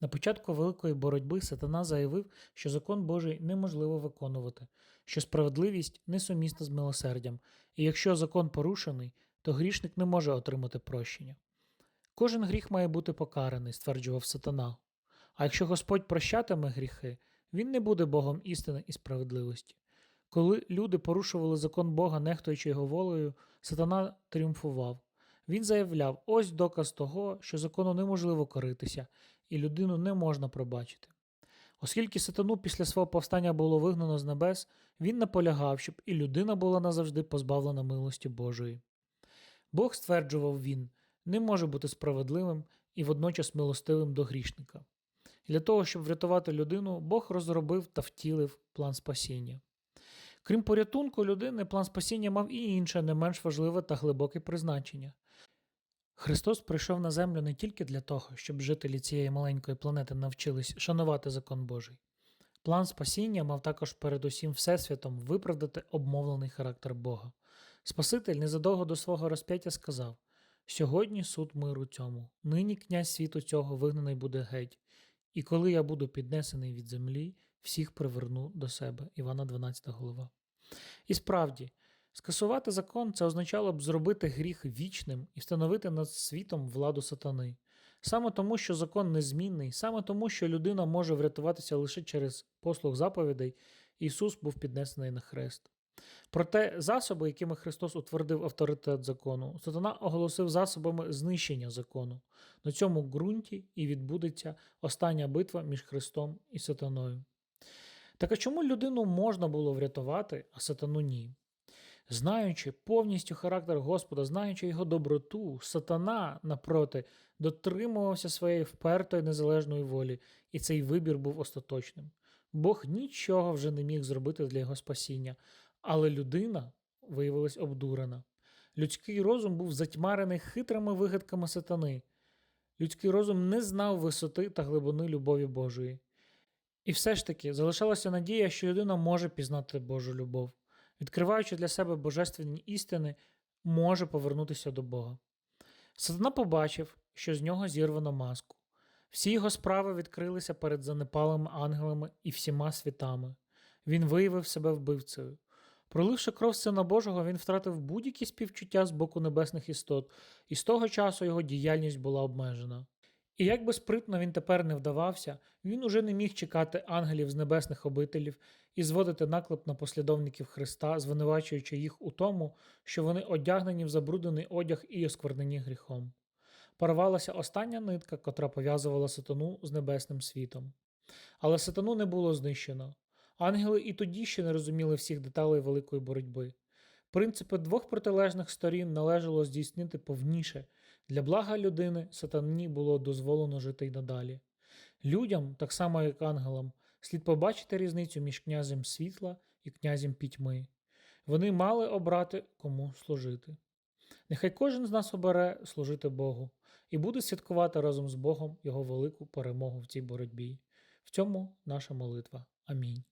На початку великої боротьби сатана заявив, що закон Божий неможливо виконувати, що справедливість несумісна з милосердям, і якщо закон порушений, то грішник не може отримати прощення. Кожен гріх має бути покараний, стверджував сатана. А якщо Господь прощатиме гріхи, він не буде Богом істини і справедливості. Коли люди порушували закон Бога, нехтуючи його волею, сатана тріумфував. Він заявляв: ось доказ того, що закону неможливо коритися, і людину не можна пробачити. Оскільки сатану після свого повстання було вигнано з небес, він наполягав, щоб і людина була назавжди позбавлена милості Божої. Бог, стверджував він, не може бути справедливим і водночас милостивим до грішника. Для того, щоб врятувати людину, Бог розробив та втілив план спасіння. Крім порятунку людини, план спасіння мав і інше, не менш важливе та глибоке призначення. Христос прийшов на землю не тільки для того, щоб жителі цієї маленької планети навчились шанувати закон Божий. План спасіння мав також передусім Всесвітом виправдати обмовлений характер Бога. Спаситель незадовго до свого розп'яття сказав: Сьогодні суд миру цьому, нині князь світу цього вигнаний буде геть, і коли я буду піднесений від землі, всіх приверну до себе. Івана 12 глава. І справді, скасувати закон це означало б зробити гріх вічним і встановити над світом владу сатани. Саме тому, що закон незмінний, саме тому, що людина може врятуватися лише через послуг заповідей, Ісус був піднесений на хрест. Проте засоби, якими Христос утвердив авторитет закону, сатана оголосив засобами знищення закону. На цьому ґрунті і відбудеться остання битва між Христом і сатаною. Так а чому людину можна було врятувати, а сатану ні? Знаючи повністю характер Господа, знаючи його доброту, сатана, напроти, дотримувався своєї впертої незалежної волі, і цей вибір був остаточним. Бог нічого вже не міг зробити для його спасіння, але людина виявилась обдурена. Людський розум був затьмарений хитрими вигадками сатани. Людський розум не знав висоти та глибини любові Божої. І все ж таки залишалася надія, що людина може пізнати Божу любов, відкриваючи для себе божественні істини, може повернутися до Бога. Сатана побачив, що з нього зірвано маску. Всі його справи відкрилися перед занепалими ангелами і всіма світами. Він виявив себе вбивцею. Проливши кров Сина Божого, він втратив будь-які співчуття з боку небесних істот, і з того часу його діяльність була обмежена. І як би спритно він тепер не вдавався, він уже не міг чекати ангелів з небесних обителів і зводити наклеп на послідовників Христа, звинувачуючи їх у тому, що вони одягнені в забруднений одяг і осквернені гріхом. Порвалася остання нитка, котра пов'язувала сатану з небесним світом. Але сатану не було знищено. Ангели і тоді ще не розуміли всіх деталей великої боротьби. Принципи двох протилежних сторін належало здійснити повніше. Для блага людини сатані було дозволено жити й надалі. Людям, так само як ангелам, слід побачити різницю між князем світла і князем пітьми. Вони мали обрати кому служити. Нехай кожен з нас обере служити Богу і буде святкувати разом з Богом його велику перемогу в цій боротьбі. В цьому наша молитва. Амінь.